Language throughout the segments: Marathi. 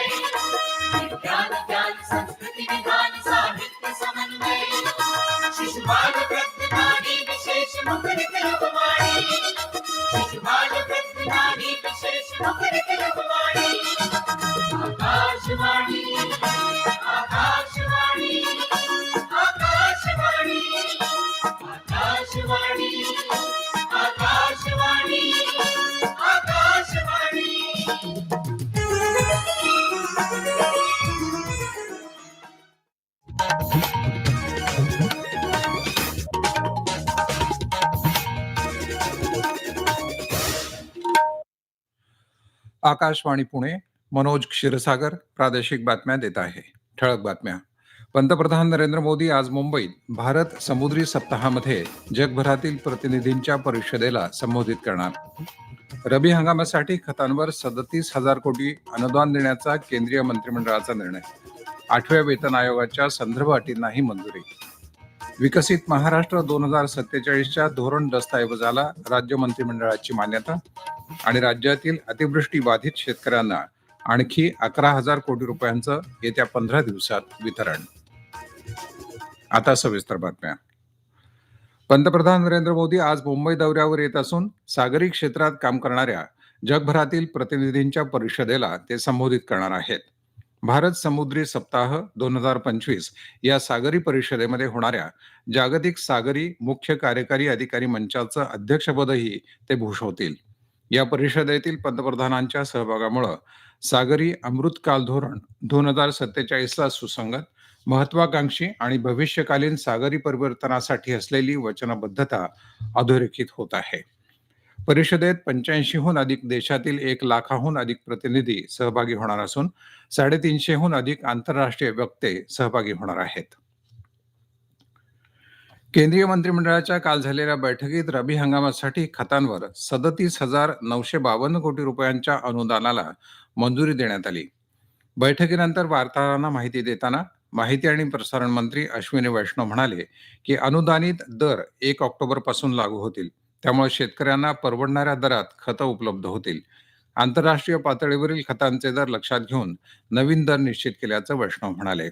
छंद लय विज्ञान ज्ञान संस्कृती विधान साहित्य समन्वय. शिशुपाल प्रज्ञानी विशेष मुखरित रूपवाणी शिशुपाल प्रज्ञानी विशेष मुखरित रूपवाणी आकाशवाणी आकाशवाणी आकाशवाणी आकाशवाणी आकाशवाणी. आकाशवाणी पुणे मनोज क्षीरसागर प्रादेशिक बातम्या देत आहे. ठळक बातम्या. पंतप्रधान नरेंद्र मोदी आज मुंबईत भारत समुद्री सप्ताहामध्ये जगभरातील प्रतिनिधींच्या परिषदेला संबोधित करणार. रबी हंगामासाठी खतांवर सदतीस हजार कोटी अनुदान देण्याचा केंद्रीय मंत्रिमंडळाचा निर्णय. आठव्या वेतन आयोगाच्या संदर्भ अटींनाही मंजुरी. विकसित महाराष्ट्र दोन हजार सत्तेचाळीसच्या धोरण दस्तऐवजाला राज्य मंत्रिमंडळाची मान्यता. आणि राज्यातील अतिवृष्टी बाधित शेतकऱ्यांना आणखी अकरा हजार कोटी रुपयांचं येत्या पंधरा दिवसात वितरण. आता सविस्तर बातम्या. पंतप्रधान नरेंद्र मोदी आज मुंबई दौऱ्यावर येत असून सागरी क्षेत्रात काम करणाऱ्या जगभरातील प्रतिनिधींच्या परिषदेला ते संबोधित करणार आहेत. भारत समुद्री सप्ताह दोन हजार पंचवीस या सागरी परिषदेमध्ये होणाऱ्या जागतिक सागरी मुख्य कार्यकारी अधिकारी मंचाचं अध्यक्षपदही ते भूषवतील. या परिषदेतील पंतप्रधानांच्या सहभागामुळे सागरी अमृतकाल धोरण दोन हजार सत्तेचाळीसला सुसंगत महत्वाकांक्षी आणि भविष्यकालीन सागरी परिवर्तनासाठी असलेली वचनबद्धता अधोरेखित होत आहे. परिषदेत पंच्याऐंशीहून अधिक देशातील एक लाखाहून अधिक प्रतिनिधी सहभागी होणार असून साडेतीनशेहून अधिक आंतरराष्ट्रीय वक्ते सहभागी होणार आहेत. केंद्रीय मंत्रिमंडळाच्या काल झालेल्या बैठकीत रबी हंगामासाठी खतांवर सदतीस हजार नऊशे बावन्न कोटी रुपयांच्या अनुदानाला मंजुरी देण्यात आली. बैठकीनंतर वार्ताहरांना माहिती देताना माहिती आणि प्रसारण मंत्री अश्विनी वैष्णव म्हणाले की अनुदानित दर एक ऑक्टोबरपासून लागू होतील. त्यामुळे शेतकऱ्यांना परवडणाऱ्या दरात खतं उपलब्ध होतील. आंतरराष्ट्रीय पातळीवरील खतांचे दर लक्षात घेऊन नवीन दर निश्चित केल्याचं वैष्णव म्हणाले.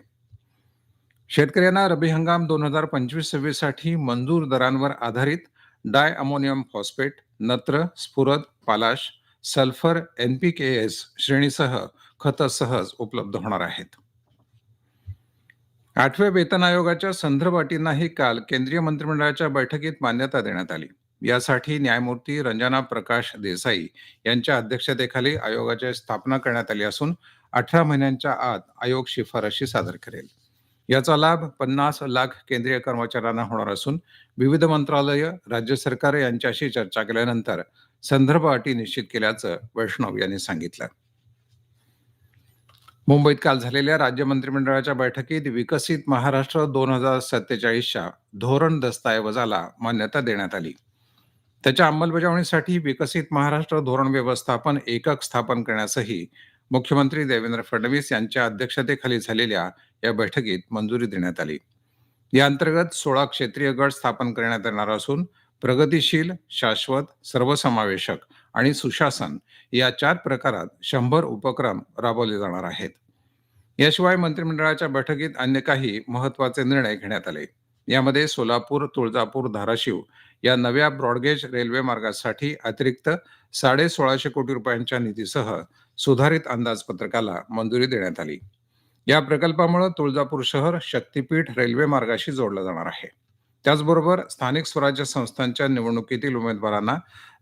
शेतकऱ्यांना रबी हंगाम दोन हजार पंचवीस सव्वीससाठी मंजूर दरांवर आधारित डाय अमोनियम फॉस्फेट नत्र स्फुरद पालाश सल्फर एनपीकेएस श्रेणीसह खतं सहज उपलब्ध होणार आहेत. आठव्या वेतन आयोगाच्या संदर्भ अटींनाही काल केंद्रीय मंत्रिमंडळाच्या बैठकीत मान्यता देण्यात आली. यासाठी न्यायमूर्ती रंजना प्रकाश देसाई यांच्या अध्यक्षतेखाली आयोगाची स्थापना करण्यात आली असून अठरा महिन्यांच्या आत आयोग शिफारशी सादर करेल. याचा लाभ पन्नास लाख केंद्रीय कर्मचाऱ्यांना होणार असून विविध मंत्रालय राज्य सरकार यांच्याशी चर्चा केल्यानंतर संदर्भ अटी निश्चित केल्याचं वैष्णव यांनी सांगितलं. मुंबईत काल झालेल्या राज्य मंत्रिमंडळाच्या बैठकीत विकसित महाराष्ट्र दोन हजार सत्तेचाळीसच्या धोरण दस्तऐवजाला मान्यता देण्यात आली. त्याच्या अंमलबजावणीसाठी विकसित महाराष्ट्र धोरण व्यवस्थापन एकक स्थापन करण्यासही मुख्यमंत्री देवेंद्र फडणवीस यांच्या अध्यक्षतेखाली झालेल्या या बैठकीत मंजुरी देण्यात आली. या अंतर्गत सोळा क्षेत्रीय गट स्थापन करण्यात येणार असून प्रगतीशील शाश्वत सर्वसमावेशक आणि सुशासन या चार प्रकारात शंभर उपक्रम राबवले जाणार आहेत. याशिवाय मंत्रिमंडळाच्या बैठकीत अन्य काही महत्त्वाचे निर्णय घेण्यात आले. यामध्ये सोलापूर तुळजापूर धाराशिव या नव्या ब्रॉडगेज रेल्वे मार्गासाठी अतिरिक्त साडे सोळाशे कोटी रुपयांच्या निधीसह सुधारित अंदाजपत्रकाला मंजुरी देण्यात आली. या प्रकल्पामुळे तुळजापूर शहर शक्तीपीठ रेल्वे मार्गाशी जोडलं जाणार आहे. त्याचबरोबर स्थानिक स्वराज्य संस्थांच्या निवडणुकीतील उमेदवारांना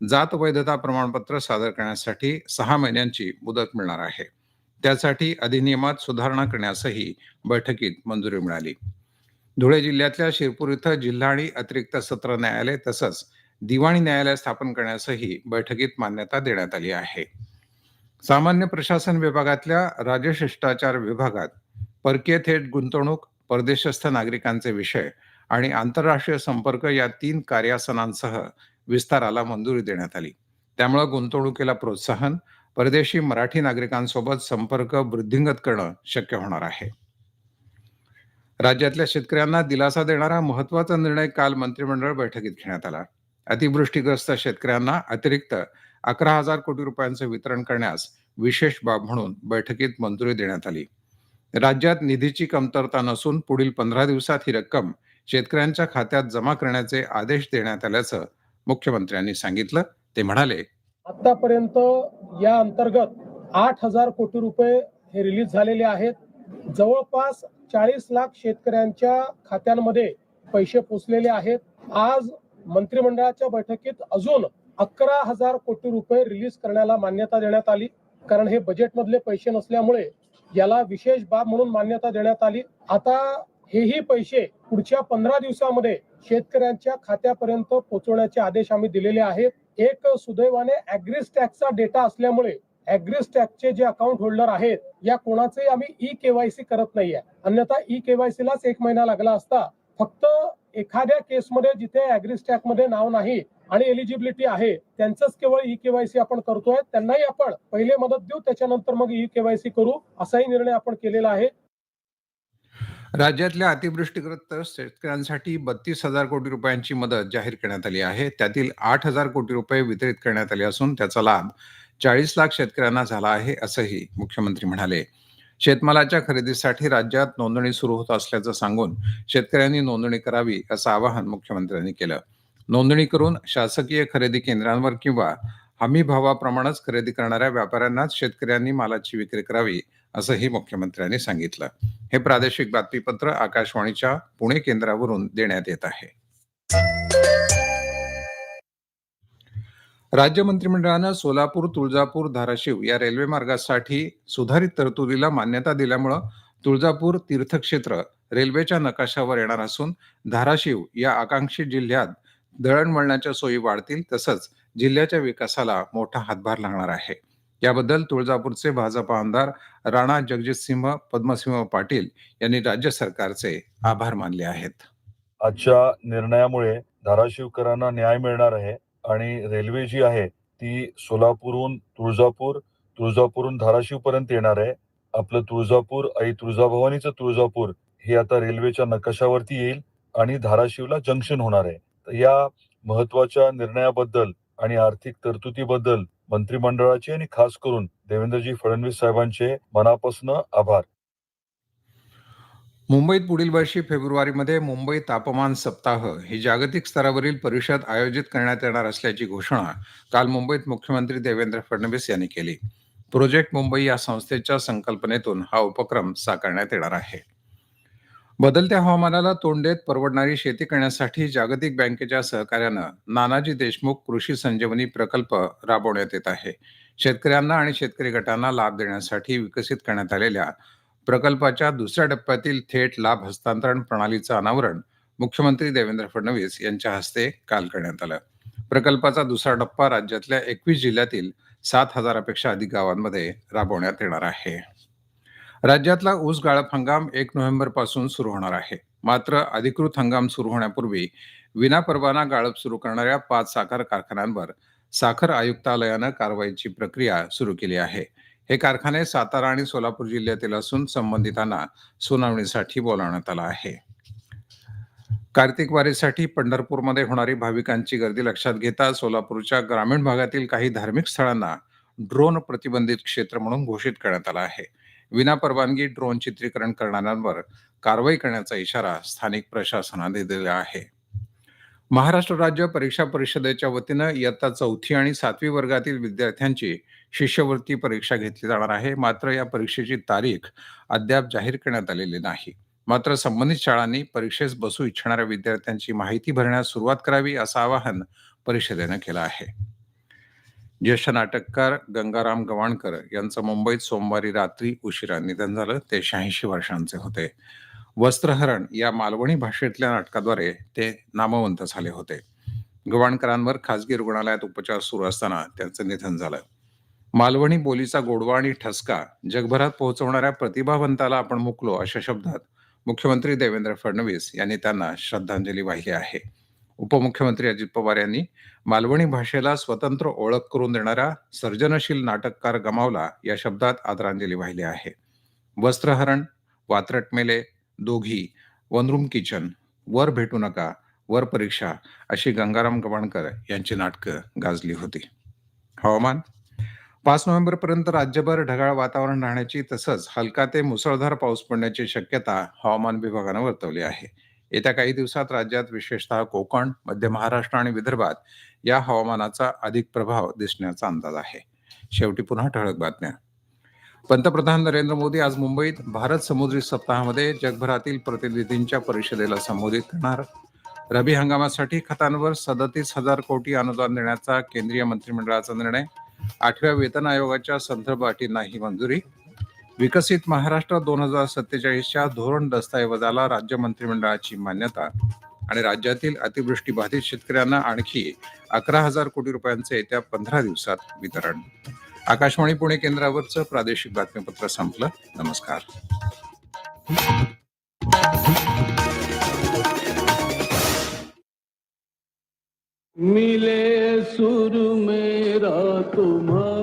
जात वैधता प्रमाणपत्र सादर करण्यासाठी सहा महिन्यांची मुदत मिळणार आहे. त्यासाठी अधिनियमात सुधारणा करण्यासही बैठकीत मंजुरी मिळाली. धुळे जिल्ह्यातल्या शिरपूर इथं जिल्हा आणि अतिरिक्त सत्र न्यायालय तसंच दिवाणी न्यायालय स्थापन करण्यासही बैठकीत मान्यता देण्यात आली आहे. सामान्य प्रशासन विभागातल्या राजशिष्टाचार विभागात परकीय थेट गुंतवणूक परदेशस्थ नागरिकांचे विषय आणि आंतरराष्ट्रीय संपर्क या तीन कार्यासनांसह विस्ताराला मंजुरी देण्यात आली. त्यामुळे गुंतवणुकीला प्रोत्साहन परदेशी मराठी नागरिकांसोबत संपर्क वृद्धिंगत करणं शक्य होणार आहे. राज्यातल्या शेतकऱ्यांना दिलासा देणारा महत्त्वाचा निर्णय काल मंत्रिमंडळ बैठकीत घेण्यात आला. अतिवृष्टीग्रस्त शेतकऱ्यांना अतिरिक्त अकरा हजार कोटी रुपयांचं वितरण करण्यास विशेष बाब म्हणून बैठकीत मंजुरी देण्यात आली. राज्यात निधीची कमतरता नसून पुढील पंधरा दिवसात ही रक्कम शेतकऱ्यांच्या खात्यात जमा करण्याचे आदेश देण्यात आल्याचं मुख्यमंत्र्यांनी सांगितलं. ते म्हणाले आतापर्यंत या अंतर्गत आठ हजार कोटी रुपये हे रिलीज झालेले आहेत. जवळपास चाळीस लाख शेतकऱ्यांच्या खात्यांमध्ये पैसे पोचलेले आहेत. आज मंत्रिमंडळाच्या बैठकीत अजून अकरा हजार कोटी रुपये रिलीज करण्याला मान्यता देण्यात आली. कारण हे बजेटमधले पैसे नसल्यामुळे याला विशेष बाब म्हणून मान्यता देण्यात आली. आता हेही पैसे पुढच्या पंधरा दिवसामध्ये शेतकऱ्यांच्या खात्यापर्यंत पोहोचवण्याचे आदेश आम्ही दिलेले आहेत. एक सुदैवाने अॅग्रिस टॅक्सचा डेटा असल्यामुळे अॅग्रिस टॅक्सचे जे अकाउंट होल्डर आहेत या कोणाचेही आम्ही ई केवायसी करत नाहीये. अन्यथा ई केवायसी लाच एक महिना लागला असता. फक्त एखाद्या केसमध्ये जिथे अॅग्रिसमध्ये नाव नाही आणि एलिजिबिलिटी आहे त्यांचंच केवळ ई केवायसी आपण करतोय त्यांनाही आपण पहिले मदत देऊ त्याच्यानंतर मग ई केवायसी करू असाही निर्णय आपण केलेला आहे. राज्यातल्या अतिवृष्टीग्रस्त शेतकऱ्यांसाठी बत्तीस हजार कोटी रुपयांची मदत जाहीर करण्यात आली आहे. त्यातील आठ हजार कोटी रुपये वितरित करण्यात आले असून त्याचा लाभ चाळीस लाख शेतकऱ्यांना झाला आहे असंही मुख्यमंत्री म्हणाले. शेतमालाच्या खरेदीसाठी राज्यात नोंदणी सुरू होत असल्याचं सांगून शेतकऱ्यांनी नोंदणी करावी असं आवाहन मुख्यमंत्र्यांनी केलं. नोंदणी करून शासकीय खरेदी केंद्रांवर किंवा हमी भावाप्रमाणेच खरेदी करणाऱ्या व्यापाऱ्यांनाच शेतकऱ्यांनी मालाची विक्री करावी असंही मुख्यमंत्र्यांनी सांगितलं. हे प्रादेशिक बातमीपत्र आकाशवाणीच्या पुणे केंद्रावरून देण्यात येत आहे. राज्य मंत्रिमंडळानं सोलापूर तुळजापूर धाराशिव या रेल्वे मार्गासाठी सुधारित तरतुदीला मान्यता दिल्यामुळं तुळजापूर तीर्थक्षेत्र रेल्वेच्या नकाशावर येणार असून धाराशिव या आकांक्षित जिल्ह्यात दळणवळणाच्या सोयी वाढतील तसंच जिल्ह्याच्या विकासाला मोठा हातभार लागणार आहे. याबद्दल तुळजापूरचे भाजपा आमदार राणा जगजितसिंह पद्मसिंह पाटील यांनी राज्य सरकारचे आभार मानले आहेत. आजच्या निर्णयामुळे धाराशिवकरांना न्याय मिळणार आहे. आणि रेल्वे जी आहे ती सोलापूरहून तुळजापूर तुळजापूरहून धाराशिव पर्यंत येणार आहे. आपलं तुळजापूर आई तुळजाभवानीचं तुळजापूर हे आता रेल्वेच्या नकाशावरती येईल आणि धाराशिवला जंक्शन होणार आहे. तर या महत्त्वाच्या निर्णयाबद्दल आणि आर्थिक तरतुदीबद्दल मंत्रिमंडळाचे आणि खास करून देवेंद्रजी फडणवीस साहेबांचे मनापासून आभार. मुंबईत पुढील वर्षी फेब्रुवारीमध्ये मुंबई तापमान सप्ताह ही जागतिक स्तरावरील परिषद आयोजित करण्यात येणार असल्याची घोषणा काल मुंबईत मुख्यमंत्री देवेंद्र फडणवीस यांनी केली. प्रोजेक्ट मुंबई या संस्थेच्या संकल्पनेतून हा उपक्रम साकारण्यात येणार आहे. बदलत्या हवामानाला तोंड देत परवडणारी शेती करण्यासाठी जागतिक बँकेच्या सहकार्यानं नानाजी देशमुख कृषी संजीवनी प्रकल्प राबवण्यात येत आहे. शेतकऱ्यांना आणि शेतकरी गटांना लाभ देण्यासाठी विकसित करण्यात आलेल्या प्रकल्पाच्या दुसऱ्या टप्प्यातील थेट लाभ हस्तांतरण प्रणालीचं अनावरण मुख्यमंत्री देवेंद्र फडणवीस यांच्या हस्ते काल करण्यात आलं. प्रकल्पाचा दुसरा टप्पा राज्यातल्या एकवीस जिल्ह्यातील सात हजारापेक्षा अधिक गावांमध्ये राबवण्यात येणार आहे. राज्यातला ऊस गाळप हंगाम एक नोव्हेंबरपासून सुरू होणार आहे. मात्र अधिकृत हंगाम सुरू होण्यापूर्वी विनापरवाना गाळप सुरू करणाऱ्या पाच साखर कारखान्यांवर साखर आयुक्तालयानं कारवाईची प्रक्रिया सुरू केली आहे. हे कारखाने सातारा आणि सोलापूर जिल्ह्यातील असून संबंधितांना सुनावणीसाठी बोलावण्यात आलं आहे. कार्तिक वारीसाठी पंढरपूरमध्ये होणारी भाविकांची गर्दी लक्षात घेता सोलापूरच्या ग्रामीण भागातील काही धार्मिक स्थळांना ड्रोन प्रतिबंधित क्षेत्र म्हणून घोषित करण्यात आला आहे. विना परवानगी ड्रोन चित्रीकरण करणाऱ्यांवर कारवाई करण्याचा इशारा स्थानिक प्रशासनाने दिला आहे. महाराष्ट्र राज्य परीक्षा परिषदेच्या वतीनं इयत्ता चौथी आणि सातवी वर्गातील विद्यार्थ्यांची शिष्यवृत्ती परीक्षा घेतली जाणार आहे. मात्र या परीक्षेची तारीख अद्याप जाहीर करण्यात आलेली नाही. मात्र संबंधित शाळांनी परीक्षेस बसू इच्छिणाऱ्या विद्यार्थ्यांची माहिती भरण्यास सुरुवात करावी असं आवाहन परिषदेनं केलं आहे. ज्येष्ठ नाटककार गंगाराम गवाणकर यांचं मुंबईत सोमवारी रात्री उशिरा निधन झालं. ते शहाऐंशी वर्षांचे होते. वस्त्रहरण या मालवणी भाषेतल्या नाटकाद्वारे ते नामवंत झाले होते. गवाणकरांवर खासगी रुग्णालयात उपचार सुरू असताना त्यांचं निधन झालं. मालवणी बोलीचा गोडवा आणि ठसका जगभरात पोहोचवणाऱ्या प्रतिभावंताला आपण मुकलो अशा शब्दात मुख्यमंत्री देवेंद्र फडणवीस यांनी त्यांना श्रद्धांजली वाहिली आहे. उपमुख्यमंत्री अजित पवार यांनी मालवणी भाषेला स्वतंत्र ओळख करून देणारा सर्जनशील नाटककार गमावला या शब्दात आदरांजली वाहिली आहे. वस्त्रहरण वात्रट दोघी दोघी वनरूम किचन वर भेटू नका वर परीक्षा अशी गंगाराम गवाणकर यांची नाटकं गाजली होती. हवामान? पाच नोव्हेंबरपर्यंत राज्यभर ढगाळ वातावरण राहण्याची तसंच हलका ते मुसळधार पाऊस पडण्याची शक्यता हवामान विभागानं वर्तवली आहे. येत्या काही दिवसात राज्यात विशेषतः कोकण मध्य महाराष्ट्र आणि विदर्भात या हवामानाचा अधिक प्रभाव दिसण्याचा अंदाज आहे. शेवटी पुन्हा ठळक बातम्या. पंतप्रधान नरेंद्र मोदी आज मुंबईत भारत समुद्री सप्ताहामध्ये जगभरातील प्रतिनिधींच्या परिषदेला संबोधित करणार. रबी हंगामासाठी खतांवर सदतीस हजार कोटी अनुदान देण्याचा केंद्रीय मंत्रिमंडळाचा निर्णय. आठव्या वेतन आयोगाच्या संदर्भ अटींनाही मंजुरी. विकसित महाराष्ट्र दोन हजार सत्तेचाळीसच्या धोरण दस्तऐवजाला राज्य मंत्रिमंडळाची मान्यता आणि राज्यातील अतिवृष्टी बाधित शेतकऱ्यांना आणखी अकरा हजार कोटी रुपयांचे येत्या पंधरा दिवसात वितरण. आकाशवाणी पुणे केंद्रावरचं प्रादेशिक बातमीपत्र संपलं. नमस्कार. मिले सुर मेरा तुम्हारा